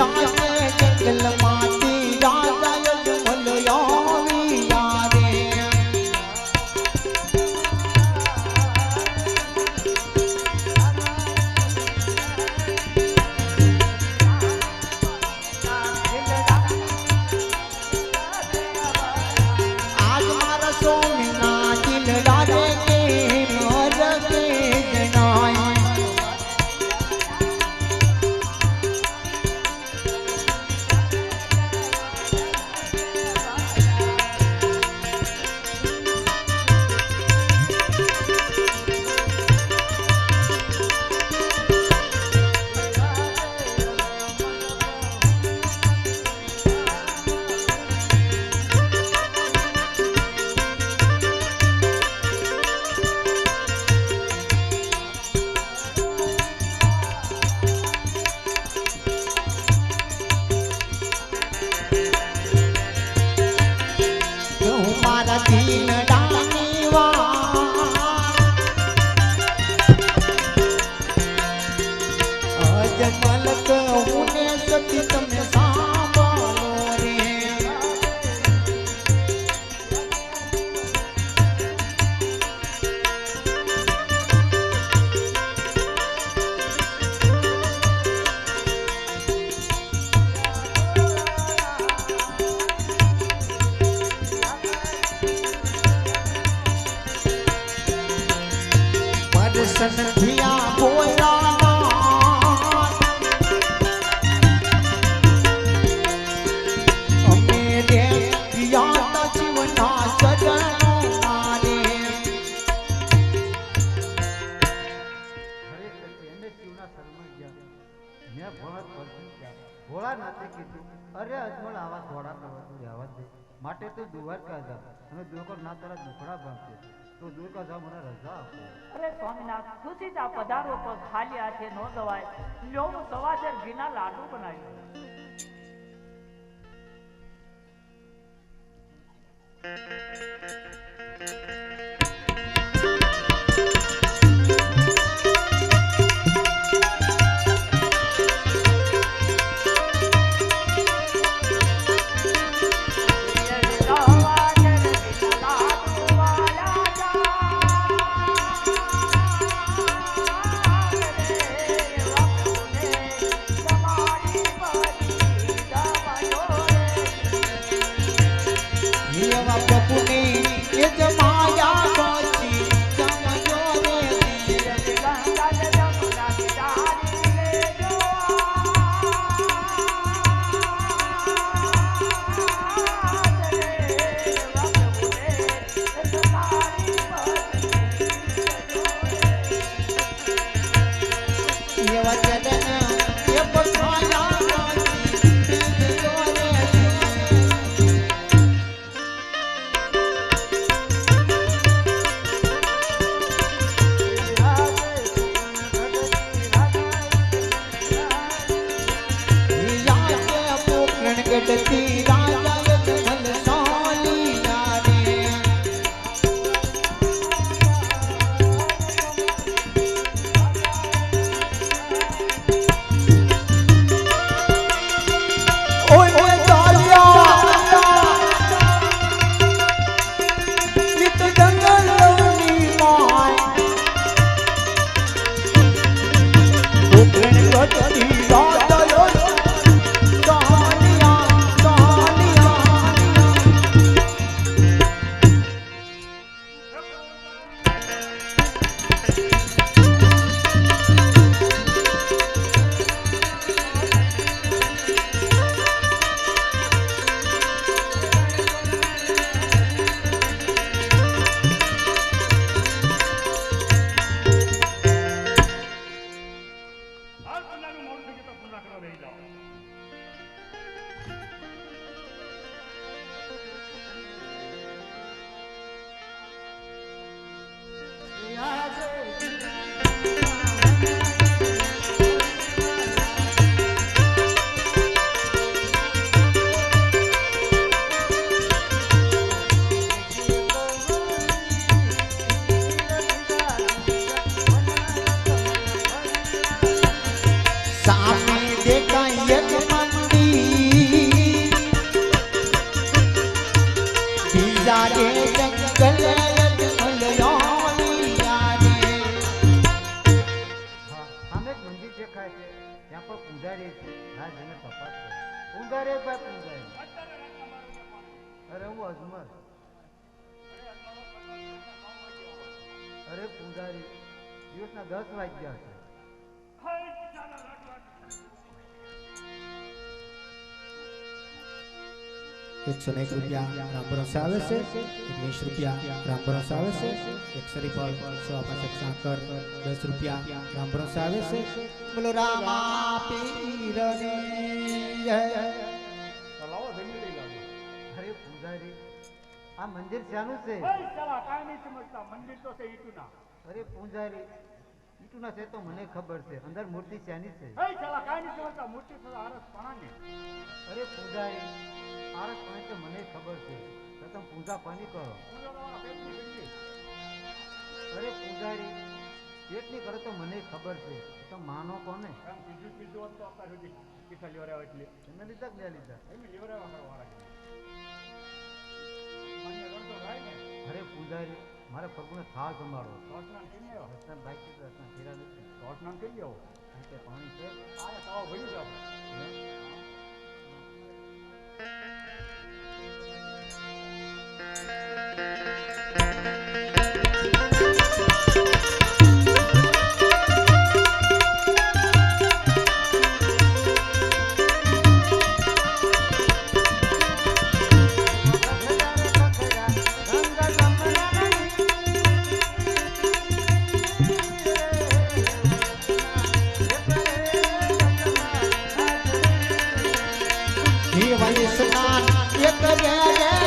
யானை எங்கள் மா માટે તું દ્વારકા અને દ્વારકા ના તારા દુખડા ભાગશે. તો દ્વારકા જા મને રજા આપો. અરે સ્વામિનાથ આ પધારો તો ખાલી હાથે નો દવાય લ્યો, હું સવાજર ઘીના લાડુ બનાવ્યો સવાજર ಕೆಡತೀರ મંદિર દેખાય છે, ત્યાં પણ પૂજારી છે. હા, જેને તપાસ કરે પૂજારી ભાઈ પૂજારી. અરે, હું અજમર અરે, પૂજારી. દિવસના દસ વાગ્યા છે એકસો એક રૂપિયા રામબરસ આવે છે વીસ રૂપિયા રામબરસ આવે છે એક શરીફળ સો પાંચ સાકર દસ રૂપિયા રામબરસ આવે છે. બોલો રામા જમી અરે પૂજારી આ મંદિર શાનું છે? ભાઈ ચલા કાંઈ નહીં સમજતા. મંદિર તો છે અરે પૂજારી ઈટુના છે તો મને ખબર છે. અંદર મૂર્તિ શેની છે? એ ચાલા કાઈ નથી ખબર મૂર્તિ છે આરસ પાણાની. અરે પૂજાએ આરસ પાણી તો મને ખબર છે. તો તમે પૂજા પાણી કરો. અરે પૂજારી પેટની કરો તો મને ખબર છે. તો માનો કોને? બીજું બીજું હોત તો આપતા સુધી કેટલા લેવરાવા એટલે. તમે લીધા કે લીધા? એમ લેવરાવા વાળા. અરે પૂજારી મારે પ્રભુને થાળ સંભાળો સ્નાન કરી આવ્યો? સ્નાન બાઈકથી સ્નાન ફેરા નથી સ્નાન પાણી છે. એક રે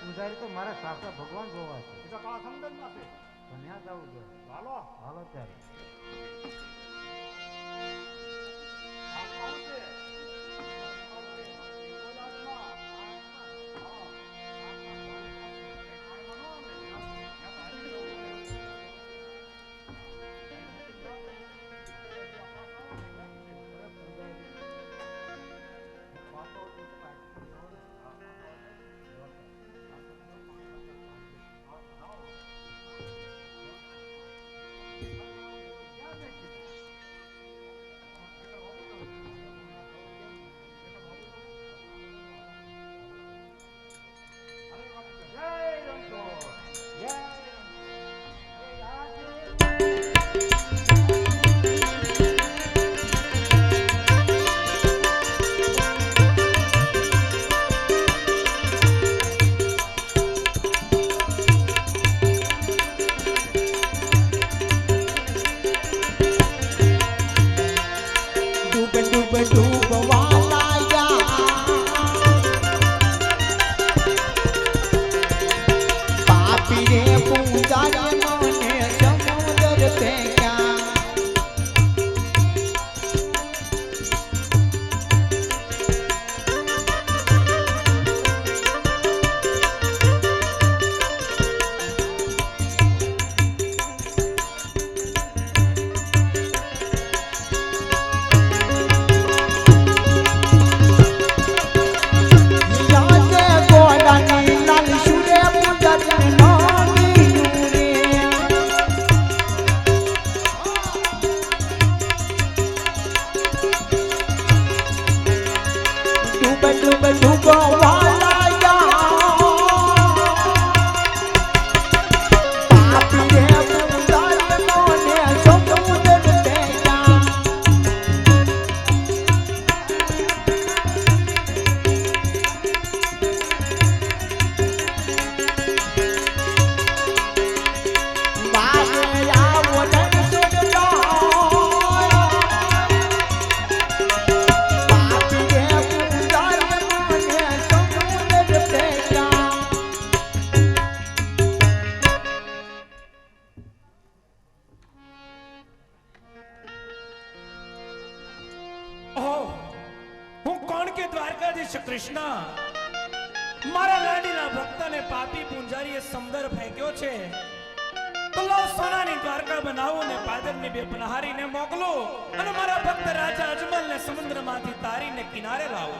પૂજારી તો મારા સાસા ભગવાન જોવા છે. ભણ્યા જવું જોઈએ. હાલો. હાલો ત્યારે. શ્રી કૃષ્ણ. મારા લાડીના ભક્તને પાપી પૂંજારીએ સમદર ફેંક્યો છે. તો સોનાની દ્વારકા બનાવો ને પાદરની બે પનહારીને મોકલો અને મારા ભક્ત રાજા અજમલને સમુદ્રમાંથી તારીને કિનારે લાવો.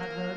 Father.